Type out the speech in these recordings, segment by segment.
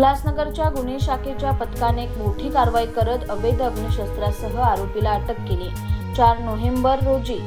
उल्हासनगरच्या गुन्हे शाखेच्या पथकाने एक मोठी कारवाई करत अवैध अग्निशस्त्रासह आरोपीला अटक केली. चार नोव्हेंबर रोजी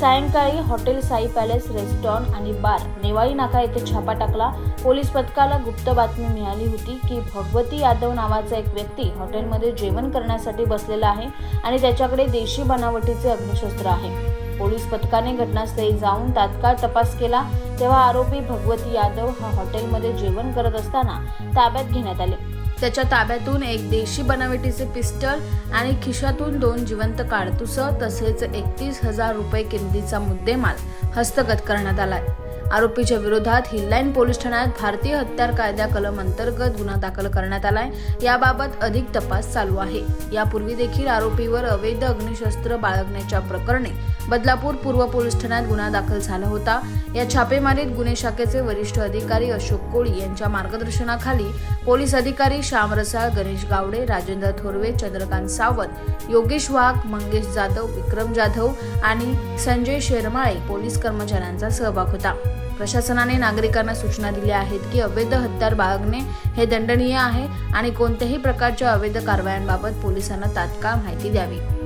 सायंकाळी हॉटेल साई पॅलेस रेस्टॉरंट आणि बार नेवाळी नाका येथे छापा टाकला. पोलीस पथकाला गुप्त बातमी मिळाली होती की भगवती यादव नावाचा एक व्यक्ती हॉटेलमध्ये जेवण करण्यासाठी बसलेला आहे आणि त्याच्याकडे देशी बनावटीचे अग्निशस्त्र आहे. पोलीस पथकाने घटनास्थळी जाऊन तात्काळ तपास केला तेव्हा आरोपी भगवती यादव हा हॉटेलमध्ये जेवण करत असताना ताब्यात घेण्यात आले. त्याच्या ताब्यातून एक देशी बनावटीचे पिस्टल आणि खिशातून दोन जिवंत काडतुस तसेच एकतीस हजार रुपये किमतीचा मुद्देमाल हस्तगत करण्यात आलाय. आरोपीच्या विरोधात हिललाईन पोलीस ठाण्यात भारतीय हत्यार कायद्या कलम अंतर्गत गुन्हा दाखल करण्यात आलाय. याबाबत अधिक तपास चालू आहे. यापूर्वी देखील आरोपीवर अवैध अग्निशस्त्र बाळगण्याच्या प्रकरणी बदलापूर पूर्व पोलीस ठाण्यात गुन्हा दाखल झाला होता. या छापेमारीत गुन्हे शाखेचे वरिष्ठ अधिकारी अशोक कोळी यांच्या मार्गदर्शनाखाली पोलीस अधिकारी श्याम रसाळ गणेश गावडे राजेंद्र थोरवे चंद्रकांत सावंत योगेश वाघ मंगेश जाधव विक्रम जाधव आणि संजय शेरमाळे पोलीस कर्मचाऱ्यांचा सहभाग होता. प्रशासनाने नागरिकांना सूचना दिल्या आहेत की अवैध हत्यार बाळगणे हे दंडनीय आहे आणि कोणत्याही प्रकारच्या अवैध कारवायांबाबत पोलिसांना तात्काळ माहिती द्यावी.